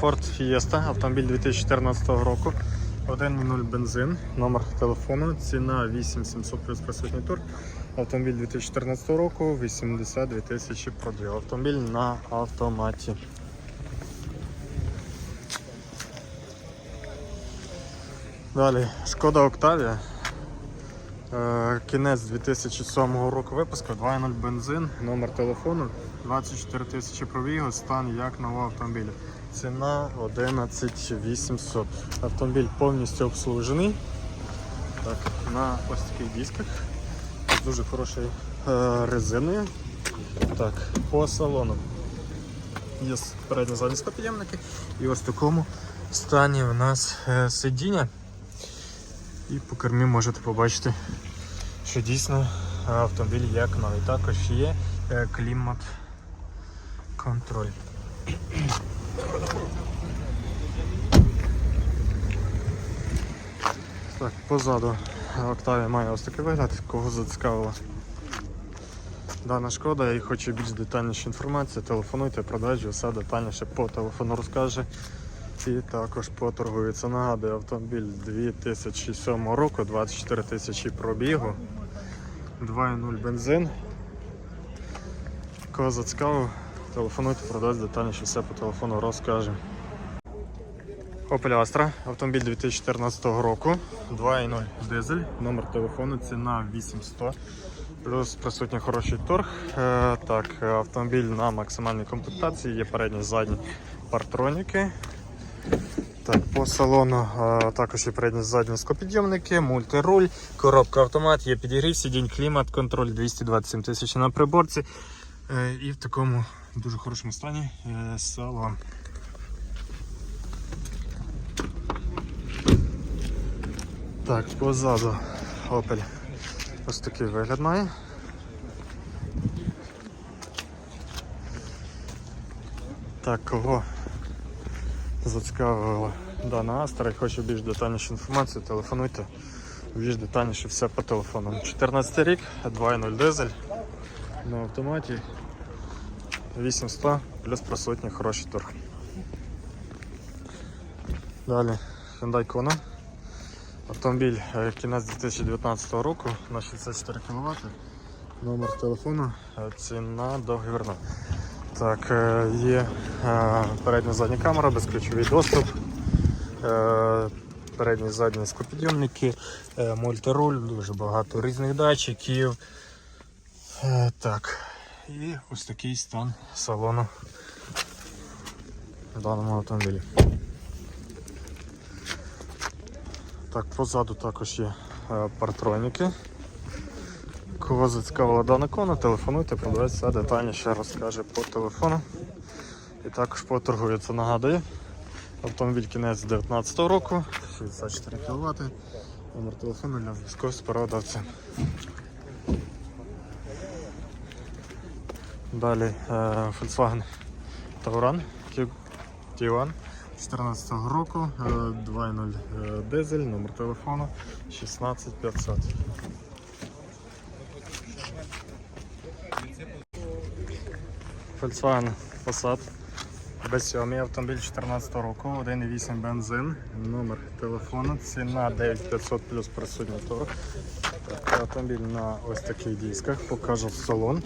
Ford Fiesta, автомобіль 2014 року. 1.0 бензин, номер телефону, ціна 8700 плюс присутній тур. Автомобіль 2014 року, 82 тисячі пробіг. Автомобіль на автоматі. Далі, Шкода Октавія. Е, Кінець 2007 року випуску, 2.0 бензин, номер телефону, 24 тисячі пробігу, стан як нового автомобіля. Ціна 11 800. Автомобіль повністю обслужений. Так, на ось таких дисках. З дуже хорошою е, резиною. Так, по салону. Є передні задні склопідйомники. І ось в такому стані у нас е, сидіння. І по кермі можете побачити, що дійсно автомобіль як новий. Також є е, клімат контроль. Так, позаду Октавія має ось такий вигляд, кого зацікавила дана шкода і хоче більш детальніше інформації, телефонуйте, продажі, все детальніше по телефону розкаже. І також поторгується. Нагадую, автомобіль 2007 року, 24 тисячі пробігу, 2.0 бензин. Кого зацікавив, телефонуйте, продасть детальніше все по телефону розкаже. Opel Astra, автомобіль 2014 року, 2.0 дизель, номер телефону, ціна 8100, плюс присутній хороший торг. Е, так, автомобіль на максимальній комплектації, є передні задні партроніки. Так, по салону е, також є передні задні скопідйомники, мультируль, коробка автомат, є підігрів, сидінь, клімат, контроль 227 тисяч на приборці. Е, і в такому дуже хорошому стані е, салон. Так, позаду Opel ось такий вигляд має. Так, кого зацікавила дана Астра і хоче більш детальнішу інформацію, телефонуйте більш детальніше все по телефону. 14 рік, 2.0 дизель на автоматі 800 плюс присутній хороший торг. Далі Hyundai Kona. Автомобіль е, кінець 2019 року на 64 кВт. Номер телефону, е, ціна договірна. Так, е, є е, передня задня камера, безключовий доступ, е, передні задні склопідйомники, е, мультируль, дуже багато різних датчиків. Так, і ось такий стан салону в даному автомобілі. Так, позаду також є партроніки. Кого зацікавила дана кона, телефонуйте, продавець детальніше розкаже по телефону. І також поторгується. Нагадую, автомобіль кінець 2019 року, 64 кВт, номер телефону для зв'язку з передавцем. Далі е, Volkswagen Tauran T1 2014 року, е, 2.0 е, дизель, номер телефону 16500. Volkswagen Passat B7 автомобіль 2014 року, 1.8 бензин, номер телефону, ціна 9500 плюс присутній торг. Автомобіль на ось таких дисках, покажу салон.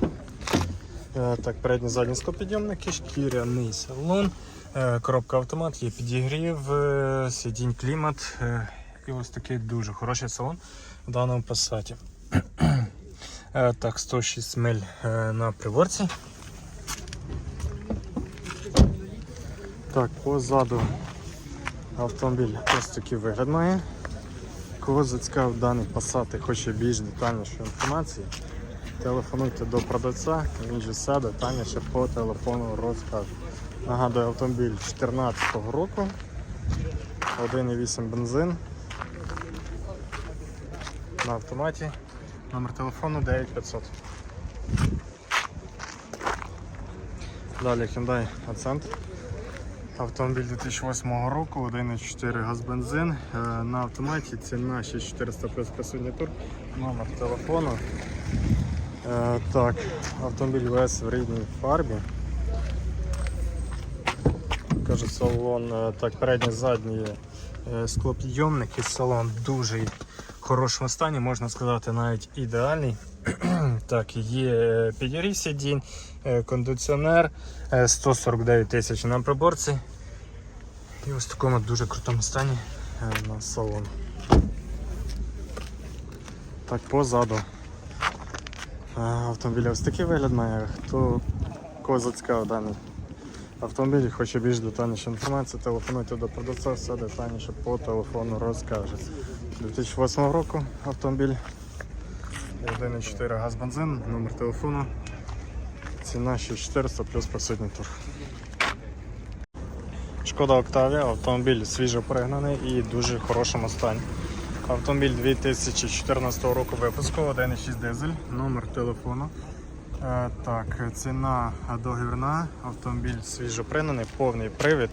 Е, Так, передні задні скопідйомники, шкіряний салон, е, коробка автомат, є підігрів, е, сидінь клімат і ось такий дуже хороший салон в даному. Е, Так, 106 миль на приворці. Так, позаду автомобіль ось такий вигляд має. Кого зацікавив даний Passat і хоче більш детальнішої інформації, телефонуйте до продавця, він же все детальніше по телефону розкаже. Нагадую, автомобіль 2014 року, 1,8 бензин на автоматі. Номер телефону 9500. Далі Hyundai Accent. Автомобіль 2008 року, 1,4 газ бензин. Е, На автоматі ціна 6400 плюс присутній тур. Номер телефону. Е, Так, автомобіль весь в рідній фарбі. покажу салон. Е, Так, передній, задній е, склопідйомники. Салон дуже хорошому стані, можна сказати, навіть ідеальний. Так, є підігрів сидінь, е, кондиціонер, е, 149 тисяч на приборці. І ось в такому дуже крутому стані е, на салон. Так, позаду. Е, Автомобіль ось такий вигляд має. Хто кого зацікавив даний автомобіль, хоче більш детальніше інформацію, телефонуйте до продавця, все детальніше по телефону розкаже. 2008 року автомобіль 1,4 газ бензин, номер телефону. Ціна 6400 плюс присутній торг. Шкода Октавія, автомобіль свіжо пригнаний і дуже хорошому стані. Автомобіль 2014 року випуску, 1,6 дизель, номер телефону. Е, Так, ціна договірна, автомобіль свіжо пригнаний, повний привід,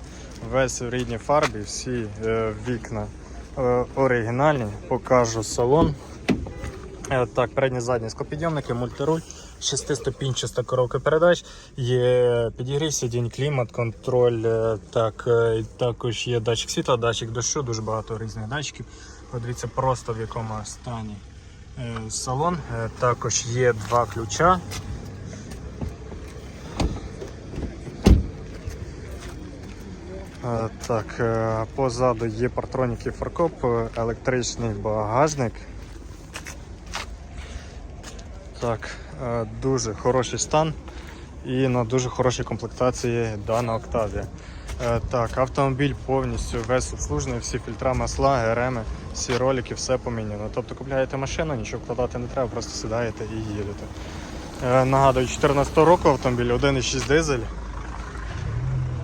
весь в рідній фарбі, всі е, вікна оригінальні, покажу салон. Е, Так, передні задні скопідйомники, мультируль, шестиступінчаста коробка передач, є підігрів сидінь, клімат, контроль, е, так, е, також є датчик світла, датчик дощу, дуже багато різних датчиків. Подивіться просто в якому стані е, салон. Е, Також є два ключа. Так, е, позаду є партроніки фаркоп, е, електричний багажник. Так, е, дуже хороший стан і на дуже хорошій комплектації дана. Е, Так, автомобіль повністю весь обслужений, всі фільтра, масла, ГРМи, всі ролики, все поміняно. Тобто купляєте машину, нічого вкладати не треба, просто сідаєте і їдете. Е, Нагадую, 14 року автомобіль 1,6 дизель.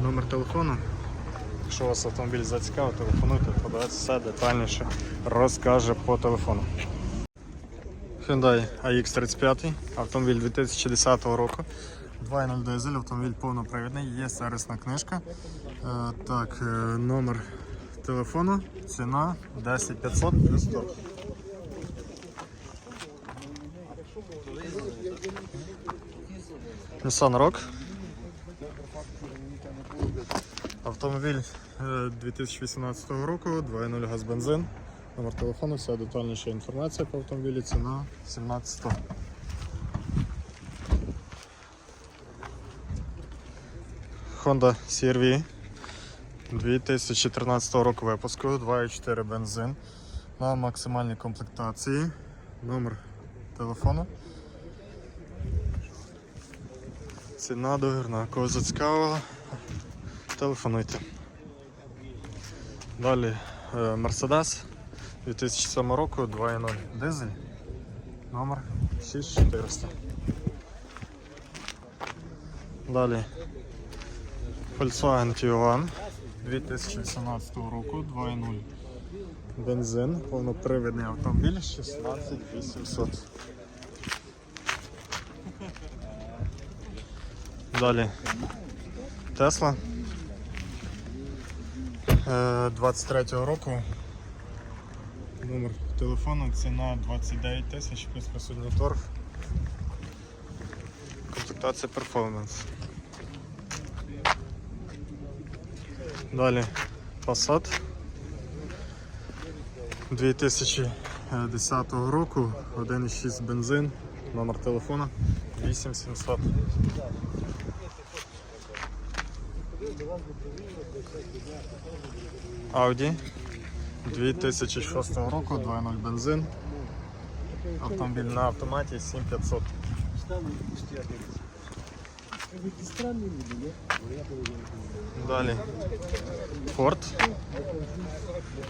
Номер телефону. Якщо вас автомобіль зацікавив, телефонуйте, продавець все детальніше розкаже по телефону. Hyundai AX35, автомобіль 2010 року. 2.0 дизель, автомобіль повнопривідний, є сервісна книжка. Е, так, е, номер телефону, ціна 10500 плюс 100. Nissan Rogue. Автомобіль е, 2018 року, 2.0 газ бензин. Номер телефону, вся детальніша інформація по автомобілі, ціна 17100. Honda CR-V 2013 року випуску, 2.4 бензин на максимальній комплектації. Номер телефону. Ціна договірна. Кого зацікавила, телефонуйте. Далі е, Mercedes 2007 року 2.0 дизель номер 6400. Далі Volkswagen Tiguan 2018 року 2.0 бензин, повнопривідний автомобіль 16800. Далі Тесла Е, 23-го року. Номер телефону, ціна 29 тисяч, плюс присутній торг. Консультація перформанс. Далі фасад 2010 року, 1,6 бензин, номер телефона 8700. Audi 2006 року, 2.0 бензин. Автомобіль на автоматі 7500. Далі Ford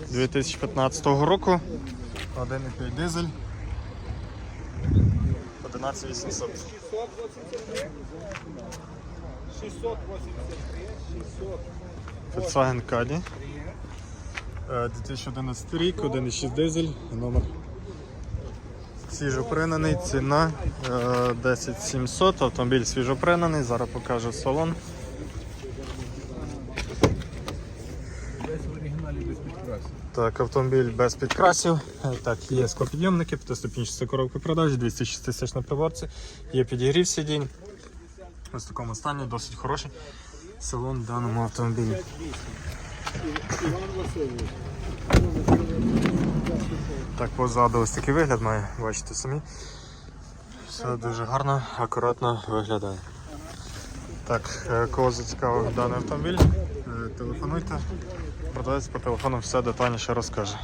2015 року. 1,5 дизель. 11800. 600. Volkswagen Caddy. Е, 2011 рік, 1,6 дизель, номер свіжопринений, ціна е, 10700, автомобіль свіжопринений, зараз покажу салон. Так, автомобіль без підкрасів. Е, Так, є склопідйомники, п'ятиступінчаста коробка продаж, 206 тисяч на приборці, є підігрів сидінь. Ось в такому стані, досить хороший. Салон даному автомобілі. Так, позаду ось такий вигляд має, бачите самі. Все дуже гарно, акуратно виглядає. Так, е, кого зацікавив даний автомобіль, е, телефонуйте. Продавець по телефону все детальніше розкаже.